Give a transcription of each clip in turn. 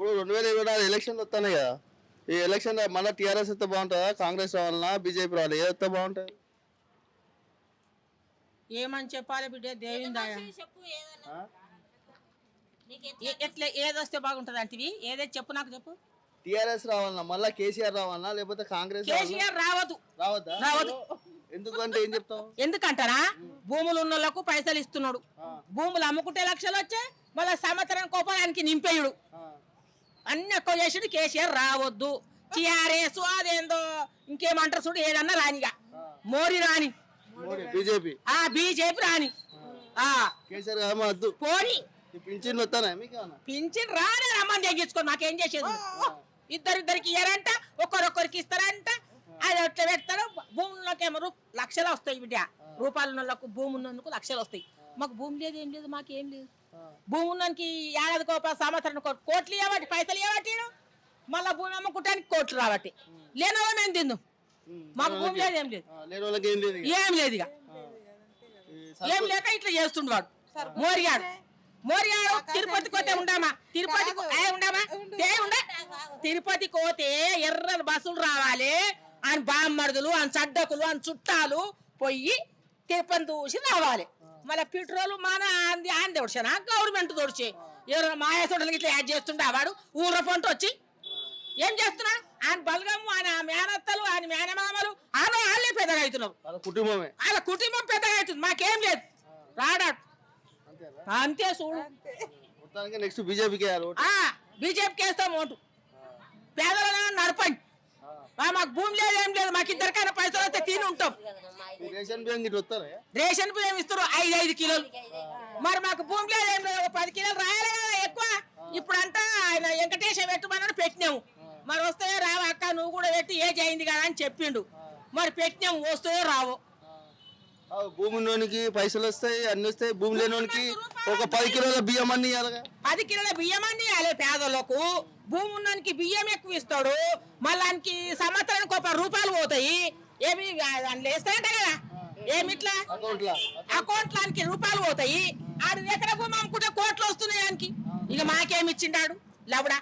ఇప్పుడు రెండు వేల ఇరవై నాలుగు ఎలక్షన్లు వస్తున్నాయి కదా. ఈ ఎలక్షన్ మళ్ళీ టీఆర్ఎస్ వస్తే బాగుంటుందా? కాంగ్రెస్ రావాలన్నా బీజేపీ రావాలి? ఏది వస్తే బాగుంటుంది? ఏమని చెప్పాలి బిడ్డ? దేవిందాయ ఏ- ఎట్లా ఏదొస్తే బాగుంటది అంటివి? ఏదైతే చెప్పు నాకు చెప్పు. టీఆర్ఎస్ రావాలన్నా? మళ్ళీ కేసీఆర్ రావాలన్నా? లేకపోతే కాంగ్రెస్? కేసీఆర్ రావద్దు. రావద్దా? రావద్దు. ఎందుకంటే ఏం చెప్తావు? ఎందుకంటారా? భూములు ఉన్న వాళ్ళకు పైసలు ఇస్తున్నాడు. భూములు అమ్ముకుంటే లక్షలు వచ్చే మళ్ళీ సంవత్సరం కోపానికి నింపేయుడు. అన్ని ఎక్కువ చేసిండు కేసీఆర్ రావద్దు. టీఆర్ఎస్ అదేందో ఇంకేమంటారు చూడు ఏదన్నా రానిగా. మోరి రాని. మోడీ బీజేపీ. ఆ బీజేపీ రాని. ఆ. పోని. ఏమన్నా? పింఛన్ రాని రమ్మని తెగించుకొని మాకేం చేసేది? ఇద్దరిద్దరికి ఇయ్యారంట ఒక్కరొక్కరికి ఇస్తారంట అది ఎట్లా పెడతారు. భూముల్లోకి ఏమో రూ- లక్షలు వస్తాయి బిడ్డ. రూపాయలు భూమి ఉన్నందుకు లక్షలు వస్తాయి. మాకు భూమి లేదు ఏం లేదు మాకు ఏం లేదు. భూమి ఉన్నకి ఏడాది కోప సంవత్సరం కోట్లు ఇవ్వబట్టి పైసలు ఇవ్వబట్టి మళ్ళీ భూమి అమ్ముకుంటానికి కోట్లు రాబట్టి. లేనో మేము తిందు? మాకు భూమి లేదు ఏం లేదు. ఏం లేదు ఇక. ఏం లేక ఇట్లా చేస్తుండు వాడు. మోరిగాడు. మోరిగాడు తిరుపతికి పోతే ఉండామా? తిరుపతి ఏ ఉండామా? ఉండా తిరుపతి పోతే ఎర్ర బస్సులు రావాలి. అని బామ్మర్దులు అని చడ్డకులు అని చుట్టాలు పోయి తిరుపతి చూసి రావాలి. మళ్ళీ పెట్రోల్ మన ఆంది ఆంది దొడిచానా గవర్నమెంట్ దొడిచే ఎవరు మాయా తోటలకి ఇట్లా యాడ్ చేస్తుండే వాడు ఊర పంట వచ్చి ఏం చేస్తున్నాడు? ఆయన బలగము ఆయన మేనత్తలు ఆయన మేనమామలు ఆయన వాళ్ళే పెద్దగా అవుతున్నారు. వాళ్ళ కుటుంబమే. వాళ్ళ కుటుంబం పెద్దగా అవుతుంది. మాకేం లేదు. రాడాడు అంతేనా అంతే చూడు. నెక్స్ట్ బీజేపీకి బీజేపీకి వేస్తాం ఓటు. పేదలను నడపండి. మాకు భూమి లేదు ఏం లేదు మాకు ఇద్దరికైనా పైసలు వస్తే తిని ఉంటాం. రేషన్ బియ్యం వస్తారా? రేషన్ బియ్యం ఇస్తారు ఐదు ఐదు కిలోలు. మరి మాకు భూమి లేదు ఏం లేదు ఒక పది కిలోలు రాయాలి కదా ఎక్కువ. ఇప్పుడంతా ఆయన వెంకటేశ్వర పెట్టమన్నాడు పెట్టినాము. మరి వస్తాయో రావు అక్క నువ్వు కూడా పెట్టి ఏజ్ అయింది కదా అని చెప్పిండు. మరి పెట్టినాము వస్తాయో రావో. భూమి ఉన్నోనికి పైసలు వస్తాయి అన్ని వస్తాయి. భూమి లేనోనికి ఒక పది కిలోల బియ్యం అన్ని పది కిలోల బియ్యం అన్ని ఇవ్వాలి పేదలకు. భూమి ఉన్ననికి బియ్యం ఎక్కువ ఇస్తాడు. మళ్ళానికి సంవత్సరానికి ఒక రూపాయలు పోతాయి. ఏమి అందులో వేస్తాయంట కదా? ఏమిట్లా? అకౌంట్లా. అకౌంట్లానికి రూపాయలు పోతాయి. ఆడు ఎక్కడ భూమి అమ్ముకుంటే కోట్లు వస్తున్నాయి ఆయనకి. ఇక మాకేమి ఇచ్చిండాడు? లవడా.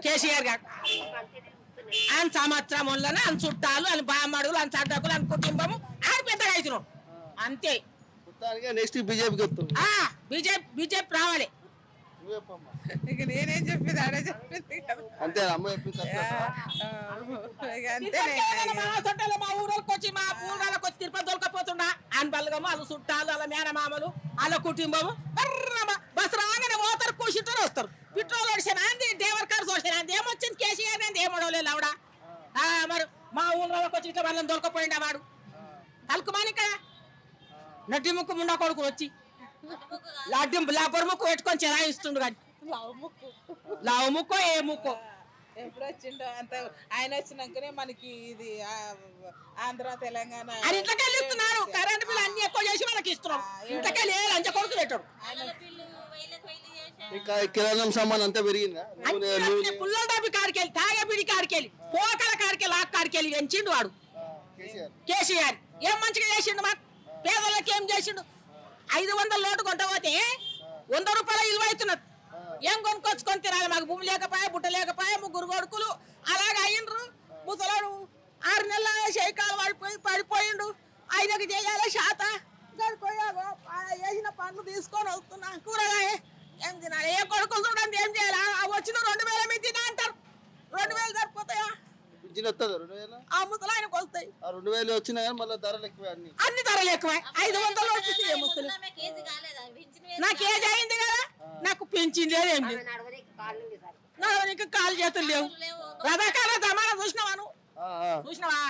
కేసీఆర్ గారు. ఆయన సంవత్సరం వల్లనే ఆయన చుట్టాలు ఆయన బామ్మడులు ఆయన చడ్డకులు ఆయన కుటుంబము. ఆడ పెద్దగా అవుతున్నాడు. అంతే. నెక్స్ట్ బీజేపీకి వస్తుంది. ఆ బీజేపీ బీజేపీ రావాలి. ఇక నేనేం చెప్పింది ఆడే చెప్పింది అమ్మ అంతే మా చుట్టాలు మా ఊళ్ళకి వచ్చి మా ఊళ్ళకి వచ్చి తిరుపతి దొరకపోతుండా ఆయన బలగము వాళ్ళ చుట్టాలు వాళ్ళ మేనమామలు వాళ్ళ కుటుంబము బస్సు రాగానే పోతారు కూర్చుంటారు వస్తారు. పెట్రోల్ వడిసిన అంది డేవర్ కార్ చూసిన అంది ఏమొచ్చింది కేసీఆర్ అంది ఏమడవలేదు ఆవిడ మరి మా ఊళ్ళకి వచ్చి ఇట్లా వాళ్ళని దొరకపోయిండా వాడు? తలుకుమాని నడ్డి ముక్కు ముండా కొడుకు వచ్చి లాడ్డి లాపర్ ముక్కు పెట్టుకొని చెరాయిస్తుండు కానీ లావు ముక్కో ఏ ముక్కో? ఎప్పుడు వచ్చిండో అంత ఆయన వచ్చినాకనే మనకి ఇది ఆ, ఆంధ్ర తెలంగాణ ఇంట్లోకి ఇస్తున్నారు కరెంట్ బిల్ అన్ని ఎక్కువ చేసి మనకి ఇస్తున్నాం ఇంట్లోకి లేదు అంచె కొడుకు పెట్టాడు ఇంకా కిరాణం సామాన్ అంతా పెరిగిందా. పుల్లల డబ్బి కాడికెళ్ళి తాగబిడి కాడికెళ్ళి పోకల కాడికెళ్ళి ఆకు కాడికెళ్ళి పెంచిండు వాడు. ఆ, కేసీఆర్. కేసీఆర్. ఏం మంచిగా చేసిండు మా పేదలకు ఏం చేసిండు. ఐదు వందల లోటు కొంటపోతే వంద రూపాయల విలువ అవుతున్నది. ఏం కొనుక్కొచ్చుకొని తినాలి? మాకు భూమి లేకపోయా బుట్ట లేకపోయా ముగ్గురు కొడుకులు అలాగ అయ్యిండ్రు. ముసలాడు ఆరు నెలల శైకాలు పడిపోయి పడిపోయిండు. ఆయనకు చేయాలి శాత. గడిపోయాగో వేసిన పనులు తీసుకొని వస్తున్నా. కూరగాయ ఏం తినాలి? ఏ కొడుకులు చూడండి ఏం చేయాలి ఆ- ఆ వచ్చిన రెండు వేల మీద తినా అంటారు రెండు వేలు సరిపోతాయా పింఛన్ వస్తుందా రెండు వేలు? ఆ ముసలాయనకు వస్తాయి. ఆ రెండు వేలు వచ్చినా కానీ మళ్ళీ ధరలు ఎక్కువ అన్ని. అన్ని ధరలు ఎక్కువ. ఐదు వందలు వచ్చి ఏమొస్తుంది ఆమె కేజీ కాలేదా? పింఛన్ నాకు ఏజ్ అయింది కదా? నాకు పెంచింది లేదు ఏం లేదు. నడవనికి కాలు చేతులు లేవు. రథకాల జమానా చూసినావా నువ్వు? ఆ, ఆ. చూసినావా?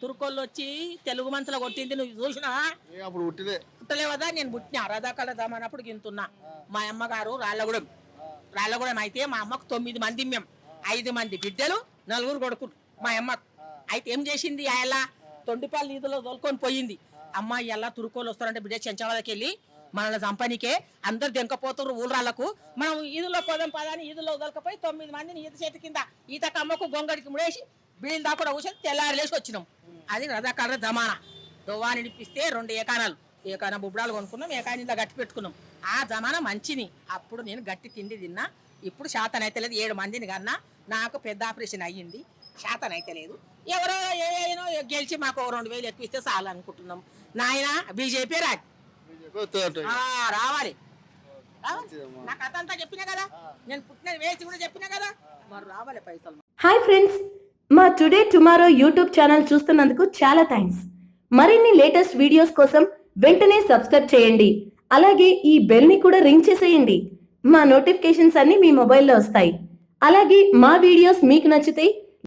తుర్కోళ్ళు వచ్చి తెలుగు మనసులో కొట్టింది నువ్వు చూసినావా? ఏ అప్పుడు పుట్టలేవదా? నేను పుట్టినా. రథకాల జమానప్పుడు గింతున్నా. మా అమ్మగారు రాళ్ళగూడెం. రాళ్ళగూడెం అయితే మా అమ్మకు తొమ్మిది మంది మేము ఐదు మంది బిడ్డలు నలుగురు కొడుకులు. మా అమ్మ అయితే ఏం చేసింది? ఎలా తొండిపాలు నీధిలో తోలుకొని పోయింది. అమ్మాయి ఎలా తురుకోలు వస్తారంటే బిడ్డ చెంచవాళ్ళకి వెళ్ళి మనల్ని చంపనికే అందరు దెంకపోతున్నారు ఊళ్ళకు మనం ఈదులో పోదాం పదాన్ని ఈదులో వదలకపోయి తొమ్మిది మందిని ఈత చేతి కింద ఈత కమ్మకు గొంగడికి ముడేసి బీళ్ళు దాకా కూర్చొని తెల్లారిలేసి వచ్చినాం. అది రథకాల జమానా. దువ్వా నిడిపిస్తే రెండు ఏకానాలు. ఏకాన బుబ్బడాలు కొనుక్కున్నాం ఏకాని ఇలా గట్టి పెట్టుకున్నాం. ఆ జమానా మంచిని అప్పుడు నేను గట్టి తిండి తిన్నా. ఇప్పుడు శాతం అయితే లేదు ఏడు మందిని కన్నా నాకు పెద్ద ఆపరేషన్ అయ్యింది. శాతం అయితే లేదు. ఎవరో ఏ అయినో గెలిచి మాకు రెండు వేలు ఎక్కువ ఇస్తే చాలు అనుకుంటున్నాం నాయన బీజేపీ రాదు. ఆ, రావాలి. చెప్పినా కదా? నేను పుట్టిన వేసి కూడా చెప్పినా కదా? మరి రావాలి పైసలు. హాయ్ ఫ్రెండ్స్ మా టుడే టుమారో యూట్యూబ్ ఛానల్ చూస్తున్నందుకు చాలా థ్యాంక్స్ మరిన్ని లేటెస్ట్ వీడియోస్ కోసం వెంటనే సబ్స్క్రైబ్ చేయండి. అలాగే ఈ బెల్ని కూడా రింగ్ చేసేయండి. మా నోటిఫికేషన్స్ అన్ని మీ మొబైల్లో వస్తాయి. అలాగే మా వీడియోస్ మీకు నచ్చితే